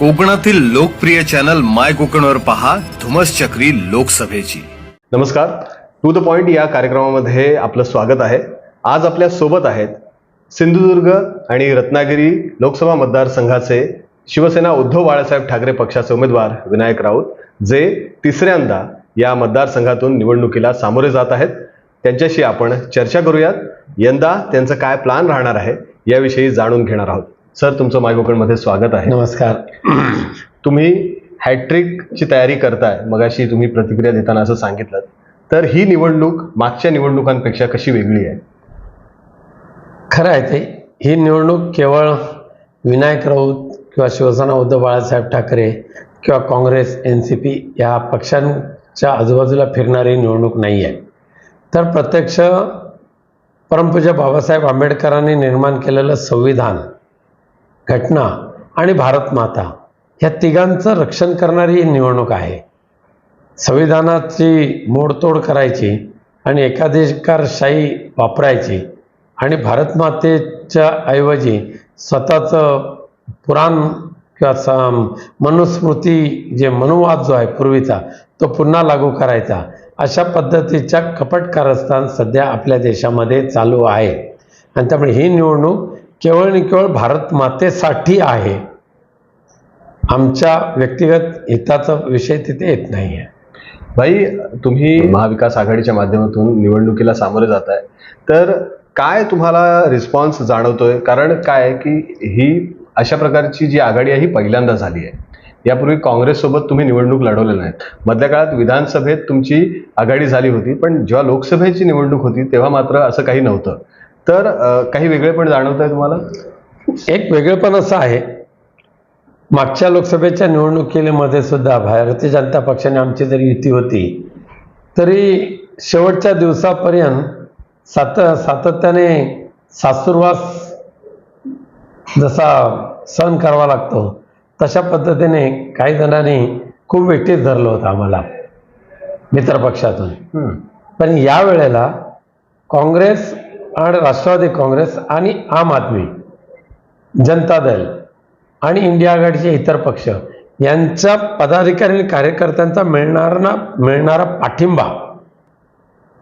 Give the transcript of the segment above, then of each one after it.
कोकणातील लोकप्रिय चॅनल माय कोकणवर पहा धुमस चक्री लोकसभेची. नमस्कार. टू द पॉइंट या कार्यक्रमामध्ये आपलं स्वागत आहे. आज आपल्यासोबत आहेत सिंधुदुर्ग आणि रत्नागिरी लोकसभा मतदारसंघाचे शिवसेना उद्धव बाळासाहेब ठाकरे पक्षाचे उमेदवार विनायक राऊत जे तिसऱ्यांदा या मतदारसंघातून निवडणुकीला सामोरे जात आहेत. त्यांच्याशी आपण चर्चा करूयात. यंदा त्यांचं काय प्लान राहणार आहे याविषयी जाणून घेणार आहोत. सर तुमचं माय कोकणमध्ये स्वागत आहे. नमस्कार. तुम्ही हॅट्रिकची तयारी करताय मगाशी तुम्ही प्रतिक्रिया देताना असं सांगितलं. तर ही निवडणूक मागच्या निवडणुकांपेक्षा कशी वेगळी आहे? खरं आहे ते. ही निवडणूक केवळ विनायक राऊत किंवा शिवसेना उद्धव बाळासाहेब ठाकरे किंवा काँग्रेस एन सी पी या पक्षांच्या आजूबाजूला फिरणारी निवडणूक नाही आहे. तर प्रत्यक्ष परमपूज्य बाबासाहेब आंबेडकरांनी निर्माण केलेलं संविधान घटना आणि भारतमाता ह्या तिघांचं रक्षण करणारी ही निवडणूक आहे. संविधानाची मोडतोड करायची आणि एकाधिकारशाही वापरायची आणि भारतमातेच्या ऐवजी स्वतःचं पुराण किंवा स मनुस्मृती जे मनुवाद जो आहे पूर्वीचा तो पुन्हा लागू करायचा. अशा पद्धतीच्या कपट कारस्थान सध्या आपल्या देशामध्ये चालू आहे. आणि त्यामुळे ही निवडणूक केवळ आणि केवळ भारत मातेसाठी आहे. आमच्या व्यक्तिगत हिताचा विषय तिथे येत नाही आहे भाई तुम्ही महाविकास आघाडीच्या माध्यमातून निवडणुकीला सामोरे जात आहे तर काय तुम्हाला रिस्पॉन्स जाणवतोय? कारण काय आहे की ही अशा प्रकारची जी आघाडी आहे ही पहिल्यांदा झाली आहे. यापूर्वी काँग्रेससोबत तुम्ही निवडणूक लढवलेलं नाही मधल्या काळात विधानसभेत तुमची आघाडी झाली होती पण जेव्हा लोकसभेची निवडणूक होती तेव्हा मात्र असं काही नव्हतं. तर काही वेगळेपण जाणवत आहे तुम्हाला? एक वेगळेपण असं आहे. मागच्या लोकसभेच्या निवडणुकीमध्ये सुद्धा भारतीय जनता पक्षाने आमची जरी युती होती तरी शेवटच्या दिवसापर्यंत सात सातत्याने सासुरवास जसा सहन करावा लागतो तशा पद्धतीने काही जणांनी खूप वेटीत धरलं होतं आम्हाला मित्रपक्षातून. पण या वेळेला काँग्रेस आणि राष्ट्रवादी काँग्रेस आणि आम आदमी जनता दल आणि इंडिया आघाडीचे इतर पक्ष यांच्या पदाधिकारी आणि कार्यकर्त्यांचा मिळणारा मिळणारा पाठिंबा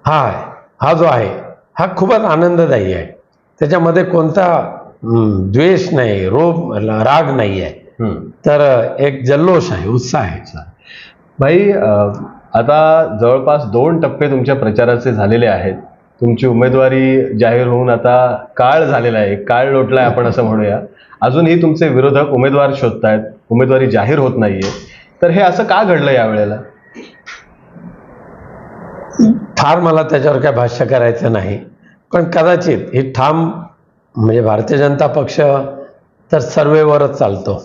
हा आहे हा जो आहे हा खूपच आनंददायी आहे. त्याच्यामध्ये कोणता द्वेष नाही रोग राग नाही आहे. तर एक जल्लोष आहे उत्साह आहे. भाई आता जवळपास दोन टप्पे तुमच्या प्रचाराचे झालेले आहेत. तुमची उमेदवारी जाहीर होऊन आता काळ झालेला आहे काळ लोटलाय आपण असं म्हणूया. अजूनही तुमचे विरोधक उमेदवार शोधतायत उमेदवारी जाहीर होत नाहीये. तर हे असं का घडलं यावेळेला? फार मला त्याच्यावर काय भाष्य करायचं नाही. पण कदाचित ही ठाम म्हणजे भारतीय जनता पक्ष तर सर्वेवरच चालतो.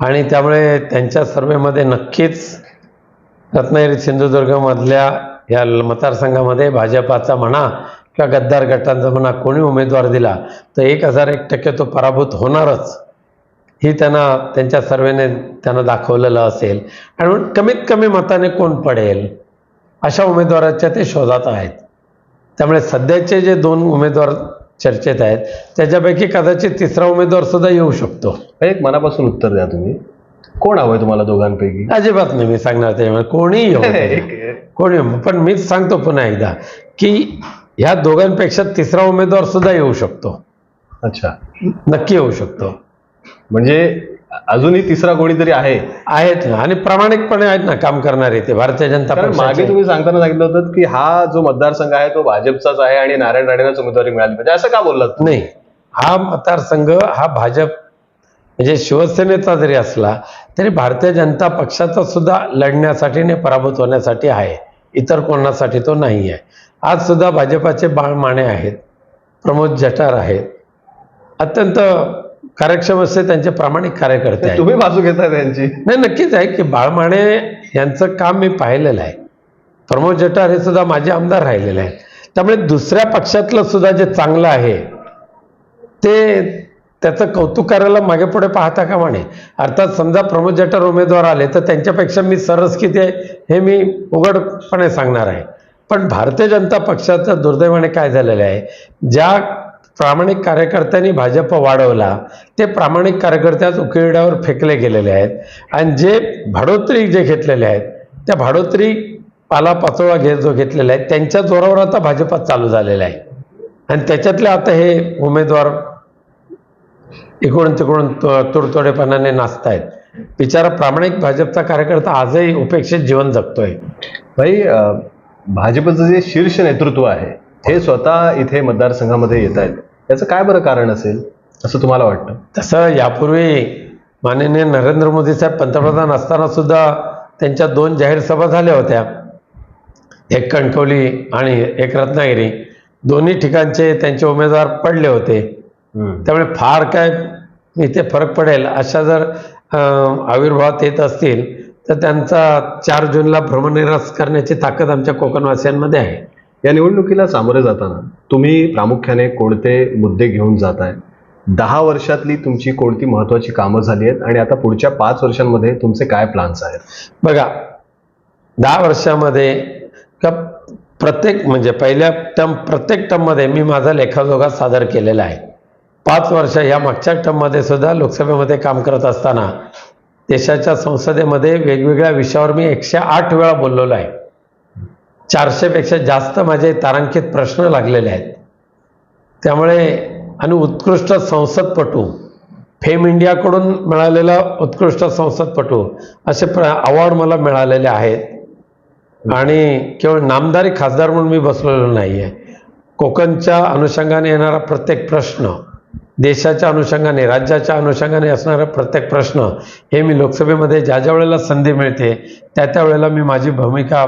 आणि त्यामुळे त्यांच्या सर्वेमध्ये नक्कीच रत्नागिरी सिंधुदुर्गमधल्या या मतदारसंघामध्ये भाजपाचा म्हणा किंवा गद्दार गटांचा म्हणा कोणी उमेदवार दिला तर एक हजार एक टक्के तो पराभूत होणारच. ही त्यांना त्यांच्या सर्वेने त्यांना दाखवलेलं असेल. आणि म्हणून कमीत कमी मताने कोण पडेल अशा उमेदवाराच्या ते शोधात आहेत. त्यामुळे सध्याचे जे दोन उमेदवार चर्चेत आहेत त्याच्यापैकी कदाचित तिसरा उमेदवार सुद्धा येऊ शकतो. एक मनापासून उत्तर द्या तुम्ही. कोण हवंय तुम्हाला दोघांपैकी? अजिबात नाही मी सांगणार कोणीही येऊ. एक- कोणी येऊ. पण मीच सांगतो पुन्हा एकदा की ह्या दोघांपेक्षा तिसरा उमेदवार सुद्धा येऊ शकतो. अच्छा. नक्की येऊ शकतो. म्हणजे अजूनही तिसरा कोणीतरी आहे? आहेत ना आणि प्रामाणिकपणे आहेत ना काम करणारे ते भारतीय जनता कारण मागे पक्षाचे तुम्ही सांगताना सांगितलं होतं की हा जो मतदारसंघ आहे तो भाजपचाच आहे आणि नारायण राणेंनाच उमेदवारी मिळाली पाहिजे. असं का बोललात? नाही हा मतदारसंघ हा भाजप म्हणजे शिवसेनेचा जरी असला तरी भारतीय जनता पक्षाचा सुद्धा लढण्यासाठी आणि पराभूत होण्यासाठी आहे. इतर कोणासाठी तो नाही आहे. आज सुद्धा भाजपाचे बाळ माने आहेत. प्रमोद जठार आहेत. अत्यंत कार्यक्षम असे त्यांचे प्रामाणिक कार्यकर्ते तुम्ही बाजू घेताय त्यांची. नाही नक्कीच आहे की बाळमाणे यांचं काम मी पाहिलेलं आहे. प्रमोद जठार हे सुद्धा माझे आमदार राहिलेले आहेत. त्यामुळे दुसऱ्या पक्षातलं सुद्धा जे चांगलं आहे ते त्याचं कौतुक करायला मागे पुढे पाहता का म्हणे? अर्थात समजा प्रमोद जठार उमेदवार आले तर त्यांच्यापेक्षा मी सरस किती आहे हे मी उघडपणे सांगणार आहे. पण भारतीय जनता पक्षाचं दुर्दैवाने काय झालेलं आहे? ज्या प्रामाणिक कार्यकर्त्यांनी भाजप वाढवला ते प्रामाणिक कार्यकर्त्याच उकिरड्यावर फेकले गेलेले आहेत. आणि जे भाडोत्री जे घेतलेले आहेत त्या भाडोत्री पाला पाचोळा घे जो घेतलेला आहे त्यांच्या जोरावर आता भाजपात चालू झालेला आहे. आणि त्याच्यातले आता हे उमेदवार इकडून तिकडून तुडतोडेपणाने नाचतायत. बिचारा प्रामाणिक भाजपचा कार्यकर्ता आजही उपेक्षित जीवन जगतोय. भाई भाजपचं जे शीर्ष नेतृत्व आहे हे स्वतः इथे मतदारसंघामध्ये येत आहेत याचं काय बरं कारण असेल असं तुम्हाला वाटतं? तसं यापूर्वी माननीय नरेंद्र मोदी साहेब पंतप्रधान असताना सुद्धा त्यांच्या दोन जाहीर सभा झाल्या होत्या. एक कणकवली आणि एक रत्नागिरी. दोन्ही ठिकाणचे त्यांचे उमेदवार पडले होते. त्यामुळे फार काय इथे फरक पडेल. अशा जर आविर्भावात येत असतील तर त्यांचा चार जूनला भ्रमनिरास करण्याची ताकद आमच्या कोकणवासियांमध्ये आहे. या निवडणुकीला सामोरे जाताना तुम्ही प्रामुख्याने कोणते मुद्दे घेऊन जात आहे दहा वर्षातली तुमची कोणती महत्वाची कामं झाली आहेत आणि आता पुढच्या पाच वर्षांमध्ये तुमचे काय प्लान्स आहेत? बघा दहा वर्षामध्ये का प्रत्येक म्हणजे पहिल्या टर्म प्रत्येक टर्ममध्ये मी माझा लेखाजोखा सादर केलेला आहे. पाच वर्ष या मागच्या टर्ममध्ये सुद्धा लोकसभेमध्ये काम करत असताना देशाच्या संसदेमध्ये वेगवेगळ्या विषयावर मी एकशे आठ वेळा बोललेलो आहे. चारशेपेक्षा जास्त माझे तारांकित प्रश्न लागलेले आहेत. त्यामुळे आणि उत्कृष्ट संसदपटू फेम इंडियाकडून मिळालेला उत्कृष्ट संसदपटू असे प्र अवॉर्ड मला मिळालेले आहेत. आणि केवळ नामदारी खासदार म्हणून मी बसलेलो नाही आहे कोकणच्या अनुषंगाने येणारा प्रत्येक प्रश्न देशाच्या अनुषंगाने राज्याच्या अनुषंगाने असणारा प्रत्येक प्रश्न हे मी लोकसभेमध्ये ज्या ज्या वेळेला संधी मिळते त्या त्या वेळेला मी माझी भूमिका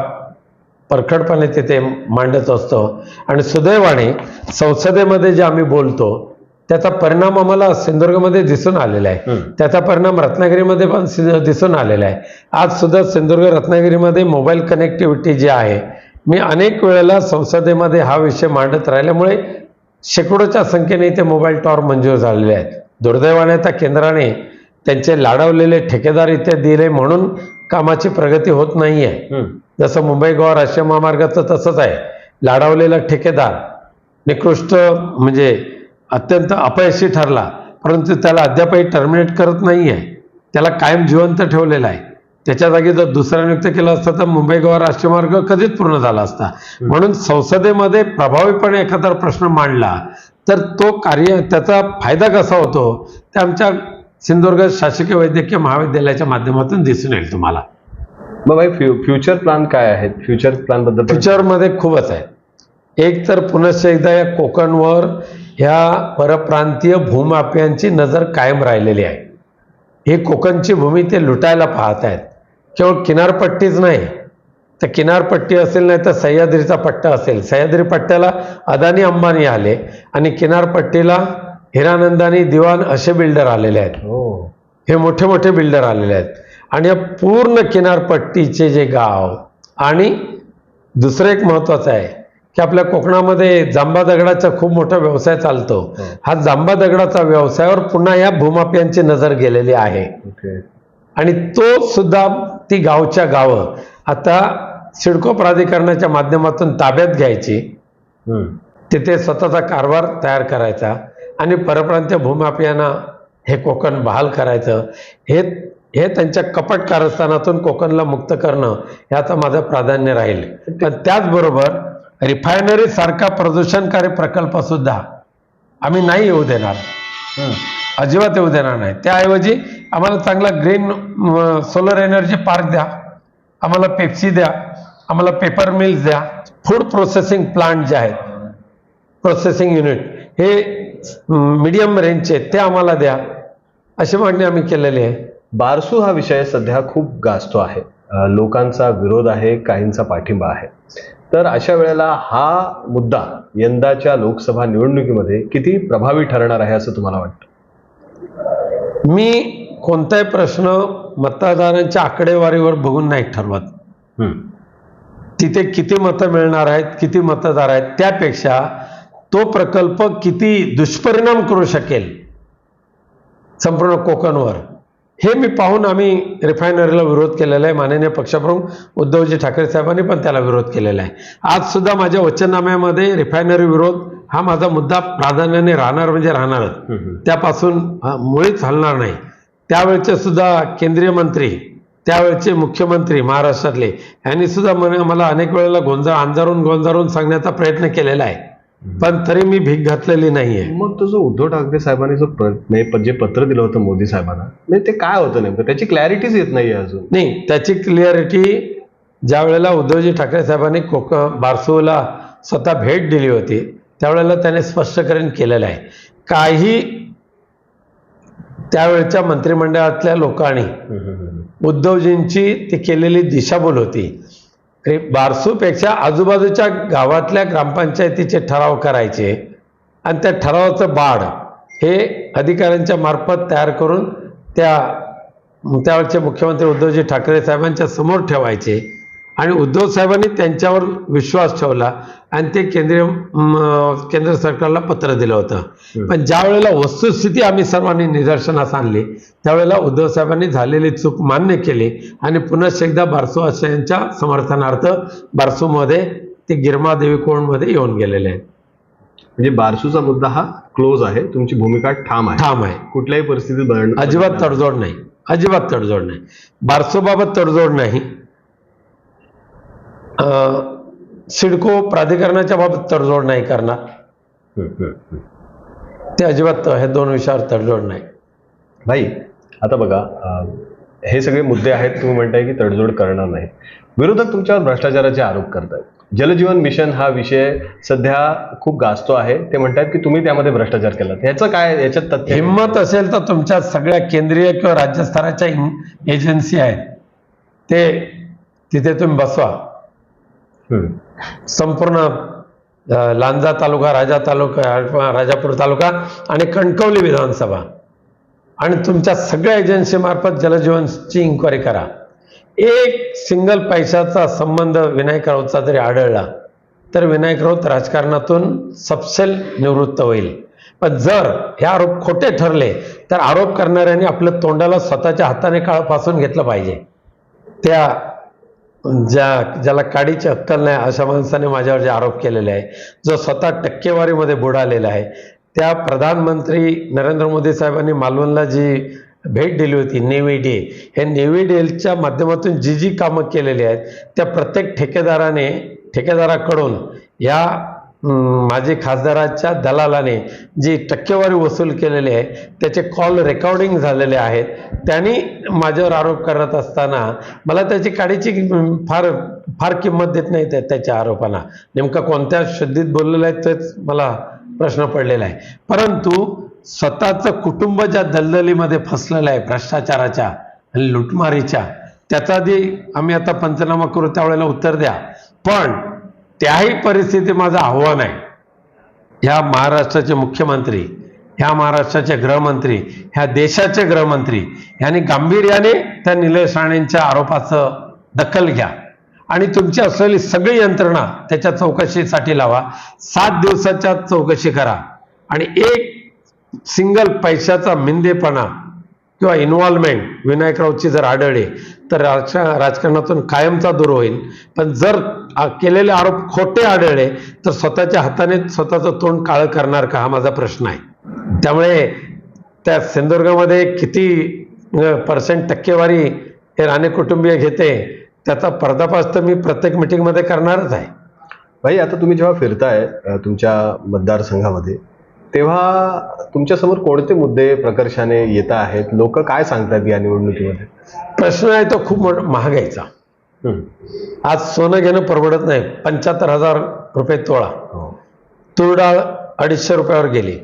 परखडपणे तिथे मांडत असतो. आणि सुदैवाने संसदेमध्ये जे आम्ही बोलतो त्याचा परिणाम आम्हाला सिंधुदुर्गमध्ये दिसून आलेला आहे. त्याचा परिणाम रत्नागिरीमध्ये पण दिसून आलेला आहे. आज सुद्धा सिंधुदुर्ग रत्नागिरीमध्ये मोबाईल कनेक्टिव्हिटी जी आहे मी अनेक वेळेला संसदेमध्ये हा विषय मांडत राहिल्यामुळे शेकडोच्या संख्येने इथे मोबाईल टॉवर मंजूर झालेले आहेत. दुर्दैवाने त्या केंद्राने त्यांचे लाडवलेले ठेकेदार इथे दिले म्हणून कामाची प्रगती होत नाही आहे जसं मुंबई गोवा राष्ट्रीय महामार्गाचं तसंच आहे. लाडावलेला ठेकेदार निकृष्ट म्हणजे अत्यंत अपयशी ठरला परंतु त्याला अद्यापही टर्मिनेट करत नाही आहे त्याला कायम जिवंत ठेवलेला आहे. त्याच्या जागी जर दुसरा नियुक्त केला असता तर मुंबई गोवा राष्ट्रीय मार्ग कधीच पूर्ण झाला असता. म्हणून संसदेमध्ये प्रभावीपणे एखादा प्रश्न मांडला तर तो कार्य त्याचा फायदा कसा होतो ते आमच्या सिंधुदुर्ग शासकीय वैद्यकीय महाविद्यालयाच्या माध्यमातून दिसून येईल तुम्हाला. मग भाई फ्यु फ्युचर प्लॅन काय आहेत? फ्युचर प्लॅनबद्दल पण- फ्युचरमध्ये खूपच आहे. एक तर पुनश्च एकदा या कोकणवर ह्या परप्रांतीय भूमाफियांची नजर कायम राहिलेली आहे. ही कोकणची भूमी ते लुटायला पाहत आहेत. केवळ किनारपट्टीच नाही. तर किनारपट्टी असेल नाही तर सह्याद्रीचा पट्टा असेल. सह्याद्री पट्ट्याला अदानी अंबानी आले आणि किनारपट्टीला हिरानंदानी दिवान असे बिल्डर आलेले आहेत. हो. हे मोठे मोठे बिल्डर आलेले आहेत. आणि या पूर्ण किनारपट्टीचे जे गाव आणि दुसरं एक महत्वाचं आहे की आपल्या कोकणामध्ये जांबा दगडाचा खूप मोठा व्यवसाय चालतो. हो. हा जांबा दगडाचा व्यवसायावर पुन्हा या भूमाफियांची नजर गेलेली आहे. आणि तो सुद्धा ती गावच्या गावं. आता सिडको प्राधिकरणाच्या माध्यमातून ताब्यात घ्यायची. तिथे स्वतःचा कारभार तयार करायचा आणि परप्रांतीय भूमाफियांना हे कोकण बहाल करायचं. हे हे त्यांच्या कपट कारस्थानातून कोकणला मुक्त करणं ह्याचं माझं प्राधान्य राहील. पण त्याचबरोबर रिफायनरी सारखा प्रदूषणकारी प्रकल्प सुद्धा आम्ही नाही येऊ देणार. अजिबात येऊ देणार नाही. त्याऐवजी आम्हाला चांगला ग्रीन सोलर एनर्जी पार्क द्या. आम्हाला पेप्सी द्या. आम्हाला पेपर मिल्स द्या. फूड प्रोसेसिंग प्लांट जे आहेत प्रोसेसिंग युनिट हे मीडियम रेंजचे ते आम्हाला द्या. अशी मागणी आम्ही केलेली आहे. बारसू हा विषय सध्या खूप गाजतो आहे. लोकांचा विरोध आहे काहींचा पाठिंबा आहे. तर अशा वेळेला हा मुद्दा यंदाच्या लोकसभा निवडणुकीमध्ये किती प्रभावी ठरणार आहे असं तुम्हाला वाटतं? मी कोणताही प्रश्न मतदारांच्या आकडेवारीवर बघून नाही ठरवत. तिथे किती मतं मिळणार आहेत किती मतदार आहेत त्यापेक्षा तो प्रकल्प किती दुष्परिणाम करू शकेल संपूर्ण कोकणवर हे मी पाहून आम्ही रिफायनरीला विरोध केलेला आहे. माननीय पक्षप्रमुख उद्धवजी ठाकरे साहेबांनी पण त्याला विरोध केलेला आहे. आज सुद्धा माझ्या वचननाम्यामध्ये रिफायनरी विरोध हा माझा मुद्दा प्राधान्याने राहणार म्हणजे राहणारच. त्यापासून मुळीच हलणार नाही. त्यावेळचे सुद्धा केंद्रीय मंत्री त्यावेळचे मुख्यमंत्री महाराष्ट्रातले यांनी सुद्धा मला अनेक वेळेला गोंजा अंजारून गोंजारून सांगण्याचा प्रयत्न केलेला आहे. पण तरी मी भीक घातलेली नाहीये. मग तो जो उद्धव ठाकरे साहेबांनी जो जे पत्र दिलं होतं मोदी साहेबांना म्हणजे ते काय होतं नेमकं? त्याची क्लॅरिटीच येत नाही अजून. नाही त्याची क्लिअरिटी ज्या वेळेला उद्धवजी ठाकरे साहेबांनी कोक बारसूला स्वतः भेट दिली होती त्यावेळेला त्याने स्पष्टीकरण केलेलं आहे. काही त्यावेळच्या मंत्रिमंडळातल्या लोकांनी उद्धवजींची ती केलेली दिशाभूल होती. बारसूपेक्षा आजूबाजूच्या गावातल्या ग्रामपंचायतीचे ठराव करायचे आणि त्या ठरावाचं बाड हे अधिकाऱ्यांच्या मार्फत तयार करून त्या त्यावेळचे मुख्यमंत्री उद्धवजी ठाकरे साहेबांच्या समोर ठेवायचे. आणि उद्धव साहेबांनी त्यांच्यावर विश्वास ठेवला आणि ते केंद्रीय केंद्र सरकारला पत्र दिलं होतं. पण ज्या वेळेला वस्तुस्थिती आम्ही सर्वांनी निदर्शनास आणली त्यावेळेला उद्धव साहेबांनी झालेली चूक मान्य केली आणि पुनश्च एकदा बारसू आशयांच्या समर्थनार्थ बारसूमध्ये ते गिरमादेवी कोणमध्ये येऊन गेलेले आहेत. म्हणजे बारसूचा मुद्दा हा क्लोज आहे तुमची भूमिका ठाम आहे. ठाम आहे. कुठल्याही परिस्थितीत अजिबात तडजोड नाही. अजिबात तडजोड नाही. बारसोबाबत तडजोड नाही. सिडको प्राधिकरणाच्या बाबत तडजोड नाही करणार. ते अजिबात हे दोन विषयावर तडजोड नाही. भाई आता बघा हे सगळे मुद्दे आहेत तुम्ही म्हणताय की तडजोड करणार नाही. विरोधक तुमच्यावर भ्रष्टाचाराचे आरोप करतात. जलजीवन मिशन हा विषय सध्या खूप गाजतो आहे. ते म्हणतात की तुम्ही त्यामध्ये भ्रष्टाचार केला ह्याचं काय याच्यात तथ्य हिंमत असेल तर तुमच्या सगळ्या केंद्रीय किंवा राज्य स्तराच्या एजन्सी आहेत. ते तिथे तुम्ही बसवा. संपूर्ण लांजा तालुका राजा तालुका राजापूर तालुका आणि कणकवली विधानसभा. आणि तुमच्या सगळ्या एजन्सीमार्फत जलजीवनची इन्क्वायरी करा. एक सिंगल पैशाचा संबंध विनायक राऊतचा जरी आढळला तर विनायक राऊत राजकारणातून सपशेल निवृत्त होईल. पण जर हे आरोप खोटे ठरले तर आरोप करणाऱ्यांनी आपलं तोंडाला स्वतःच्या हाताने काळ फासून घेतलं पाहिजे. त्या ज्या ज्याला काडीची अक्कल नाही अशा माणसाने माझ्यावर जे आरोप केलेले आहे जो स्वतः टक्केवारीमध्ये बुडालेला आहे त्या प्रधानमंत्री नरेंद्र मोदी साहेबांनी मालवणला जी भेट दिली होती नेव्ही डे हे नेव्ही डेलच्या माध्यमातून जी जी कामं केलेली आहेत त्या प्रत्येक ठेकेदाराने ठेकेदाराकडून या माझे खासदाराच्या दलालाने जी टक्केवारी वसूल केलेली आहे त्याचे कॉल रेकॉर्डिंग झालेले आहेत. त्यांनी माझ्यावर आरोप करत असताना मला त्याची काडीची फार फार किंमत देत नाही त्या त्याच्या आरोपांना. नेमका कोणत्या शुद्धीत बोललेलं आहे तेच मला प्रश्न पडलेला आहे. परंतु स्वतःचं कुटुंब ज्या दलदलीमध्ये फसलेलं आहे भ्रष्टाचाराच्या आणि लुटमारीच्या त्याचा आधी आम्ही आता पंचनामा करू त्यावेळेला उत्तर द्या. पण त्याही परिस्थिती माझं आव्हान आहे. ह्या महाराष्ट्राचे मुख्यमंत्री ह्या महाराष्ट्राचे गृहमंत्री ह्या देशाचे गृहमंत्री यांनी गांभीर्याने त्या निलेश राणेंच्या आरोपाचं दखल घ्या. आणि तुमची असलेली सगळी यंत्रणा त्याच्या चौकशीसाठी लावा. सात दिवसाच्या चौकशी करा. आणि एक सिंगल पैशाचा मिंदेपणा किंवा इन्व्हॉल्वमेंट विनायकरावची जर आढळली तर राजका राजकारणातून कायमचा दूर होईल. पण जर केलेले आरोप खोटे आढळले तर स्वतःच्या हाताने स्वतःचं तोंड काळं करणार का हा माझा प्रश्न आहे. त्यामुळे त्या सिंधुदुर्गामध्ये किती पर्सेंट टक्केवारी हे राणे कुटुंबीय घेते त्याचा पर्दाफाश तर मी प्रत्येक मिटिंगमध्ये करणारच आहे. भाई आता तुम्ही जेव्हा फिरताय तुमच्या मतदारसंघामध्ये तेव्हा तुमच्यासमोर कोणते मुद्दे प्रकर्षाने येत आहेत? लोक काय सांगतात या निवडणुकीमध्ये? प्रश्न आहे तो खूप हम्म. आज सोनं घेणं परवडत नाही. पंच्याहत्तर हजार रुपये तोळा. हो. तूर डाळ अडीचशे रुपयावर गेली.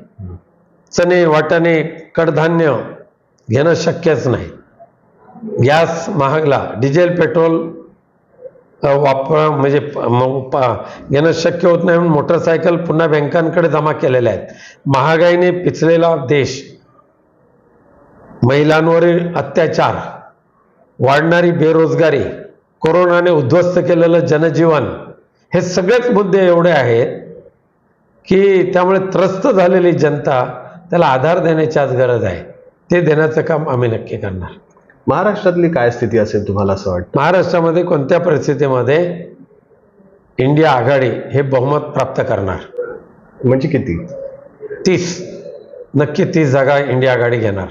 चणे वाटाणे कडधान्य घेणं शक्यच नाही. गॅस महागला. डिझेल पेट्रोल वापर म्हणजे घेणं शक्य होत नाही म्हणून मोटरसायकल पुन्हा बँकांकडे जमा केलेल्या आहेत. महागाईने पिचलेला देश. महिलांवरील अत्याचार. वाढणारी बेरोजगारी. कोरोनाने उद्ध्वस्त केलेलं जनजीवन. हे सगळेच मुद्दे एवढे आहेत की त्यामुळे त्रस्त झालेली जनता त्याला आधार देण्याची आज गरज आहे. ते देण्याचं काम आम्ही नक्की करणार. महाराष्ट्रातली काय स्थिती असेल तुम्हाला असं वाटतं? महाराष्ट्रामध्ये कोणत्या परिस्थितीमध्ये इंडिया आघाडी हे बहुमत प्राप्त करणार? म्हणजे किती? तीस. नक्की तीस जागा इंडिया आघाडी घेणार.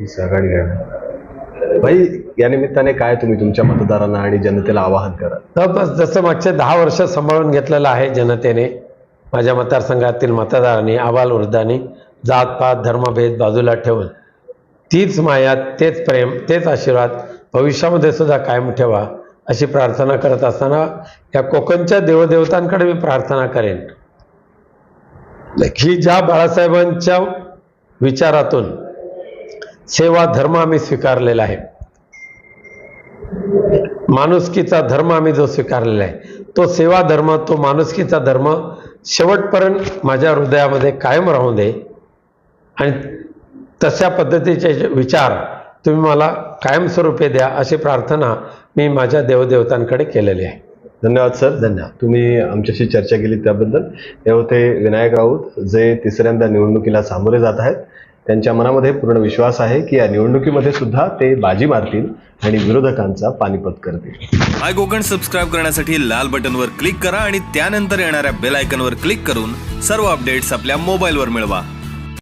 हीच आघाडी घेणार. भाई या निमित्ताने काय तुम्ही तुमच्या मतदारांना आणि जनतेला आवाहन करा? जसं मागचे दहा वर्ष सांभाळून घेतलेलं आहे जनतेने माझ्या मतदारसंघातील मतदारांनी आबालवृद्धांनी जातपात धर्मभेद बाजूला ठेवून तीच माया तेच प्रेम तेच आशीर्वाद भविष्यामध्ये सुद्धा कायम ठेवा अशी प्रार्थना करत असताना या कोकणच्या देवदेवतांकडे मी प्रार्थना करेन. ही ज्या बाळासाहेबांच्या विचारातून सेवा धर्म आम्ही स्वीकारलेला आहे. माणुसकीचा धर्म आम्ही जो स्वीकारलेला आहे तो सेवा धर्म तो माणुसकीचा धर्म शेवटपर्यंत माझ्या हृदयामध्ये कायम राहू दे. आणि तशा पद्धतीचे जे विचार तुम्ही मला कायमस्वरूपी द्या अशी प्रार्थना मी माझ्या देवदेवतांकडे केलेली आहे. धन्यवाद सर. धन्यवाद. तुम्ही आमच्याशी चर्चा केली त्याबद्दल. हे होते विनायक राऊत जे तिसऱ्यांदा निवडणुकीला सामोरे जात आहेत त्यांच्या मनामध्ये पूर्ण विश्वास आहे की या निवडणुकीमध्ये सुद्धा ते बाजी मारतील आणि विरोधकांचा पानिपत करतील. माय कोकण सबस्क्राईब करण्यासाठी लाल बटनवर क्लिक करा आणि त्यानंतर येणाऱ्या बेल आयकॉनवर क्लिक करून सर्व अपडेट्स आपल्या मोबाईलवर मिळवा.